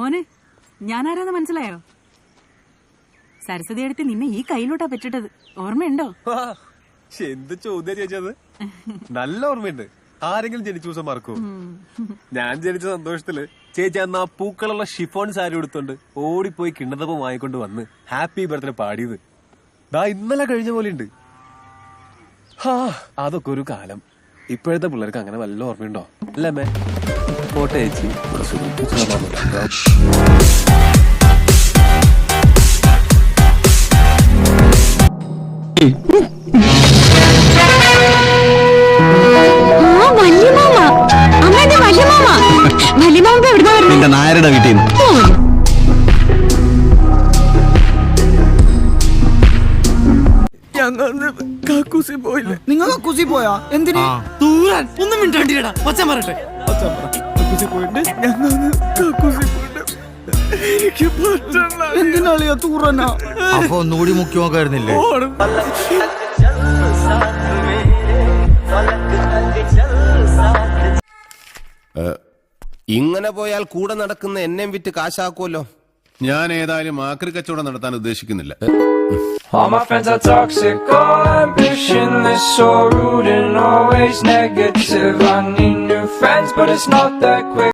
മോനെ ഞാനാരാന്ന് മനസ്സിലായോ? സരസ്വതി എടുത്ത് നിന്നെ ഈ കയ്യിലോട്ടാ പെറ്റിട്ടത്. ഓർമ്മയുണ്ടോ? എന്ത് ചോദ്യം ചേച്ചത് നല്ല ഓർമ്മയുണ്ട്. ആരെങ്കിലും ജനിച്ച ദിവസം മറക്കൂ? ഞാൻ ജനിച്ച സന്തോഷത്തിൽ ചേച്ചി അന്ന് ആ പൂക്കളുള്ള ഷിഫോൺ സാരി എടുത്തോണ്ട് ഓടിപ്പോയി കിണ്ണതപ്പം വാങ്ങിക്കൊണ്ട് വന്ന് ഹാപ്പി ബർത്ത്ഡേ പാടിയത്. ദാ ഇന്നലെ കഴിഞ്ഞ പോലെ ഉണ്ട് ഹാ അതൊക്കെ ഒരു കാലം. ഇപ്പോഴത്തെ പിള്ളേർക്ക് അങ്ങനെ വല്ല ഓർമ്മയുണ്ടോ? അല്ലേ പോട്ടെ അയച്ചു നിന്റെ നായരുടെ വീട്ടിൽ നിന്ന് നിങ്ങൾ കക്കൂസി പോയാ? എന്തിനാ? ദൂരാൻ. ഒന്നും മിണ്ടാണ്ടില്ലടാ പച്ച പറട്ടെ എന്തിനാളിയാ തൂറനാ? അപ്പൊ ഒന്നുകൂടി മുക്കി നോക്കായിരുന്നില്ലേ ഇങ്ങനെ പോയാൽ കൂടെ നടക്കുന്ന എന്നെ വിറ്റ് കാശാക്കുമല്ലോ ഞാൻ ഏതായാലും ആക്രി കച്ചവടം നടത്താൻ ഉദ്ദേശിക്കുന്നില്ല. All my friends are toxic, all ambitionless, so rude and always negative. I need new friends, but it's not that quick.